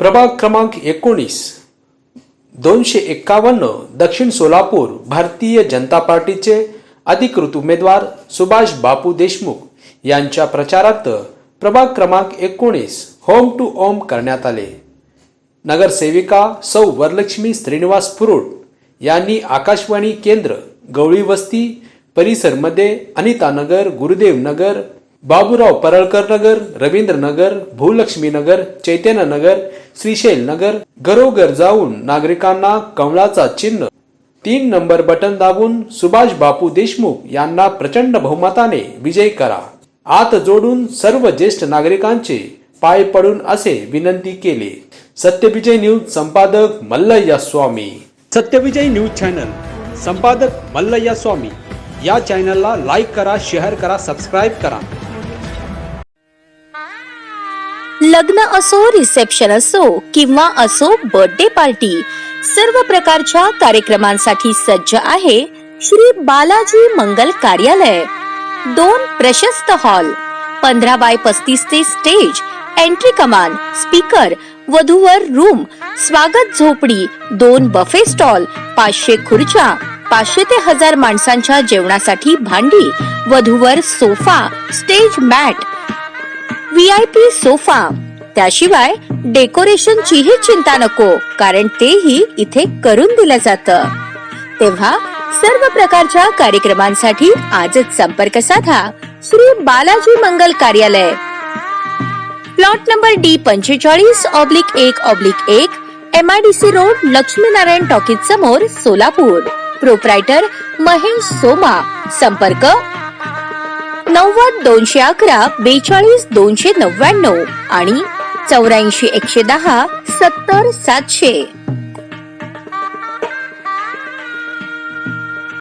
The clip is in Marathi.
प्रभाग क्रमांक एकोणीस दोनशे एक्कावन्न दक्षिण सोलापूर भारतीय जनता पार्टीचे अधिकृत उमेदवार सुभाष बापू देशमुख यांच्या प्रचारात प्रभाग क्रमांक एकोणीस होम टू ओम करण्यात आले. नगरसेविका सौ वरलक्ष्मी श्रीनिवास फुरुट यांनी आकाशवाणी केंद्र गवळी वस्ती परिसरमध्ये अनितानगर गुरुदेव नगर बाबूराव परळकर नगर रवींद्र नगर भूलक्ष्मी नगर चैतन्य नगर श्रीशैल नगर घरोघर जाऊन नागरिकांना कमळाचा चिन्ह. तीन नंबर बटन दाबून सुभाष बापू देशमुख यांना प्रचंड बहुमताने विजय करा. आत जोडून सर्व ज्येष्ठ नागरिकांचे पाय पडून असे विनंती केले. सत्यविजय न्यूज संपादक मल्लय्या स्वामी. सत्यविजय न्यूज चॅनल संपादक मल्लय्या स्वामी. या चॅनलला लाईक करा शेअर करा सबस्क्राईब करा. लग्न असो रिसेप्शन असो किंवा असो बर्थडे पार्टी सर्व प्रकारच्या कार्यक्रमांसाठी सज्ज आहे श्री बालाजी मंगल कार्यालय. दोन प्रशस्त हॉल पंधरा बाय पस्तीस ते स्टेज एंट्री कमान स्पीकर वधूवर रूम स्वागत झोपडी दोन बफे स्टॉल पाचशे खुर्च्या पाचशे ते हजार माणसांच्या जेवणासाठी भांडी वधूवर sofa stage mat V I P sofa त्याशिवाय डेकोरेशनचीही चिंता नको कारण तेही इथे करून दिलं जातं. तेव्हा सर्व प्रकारच्या कार्यक्रमांसाठी आजच संपर्क साधा. श्री बालाजी मंगल कार्यालय. प्लॉट नंबर डी पंचेचाळीस ऑब्लिक एक ऑब्लिक एक M I D C road Laxminarayan talkies समोर सोलापूर. प्रोप्रायटर महेश सोमा. संपर्क दोनशे अकरा बेचाळीस दोनशे नव्याण्णव आणि चौऱ्याऐंशी एकशे दहा सत्तर सातशे.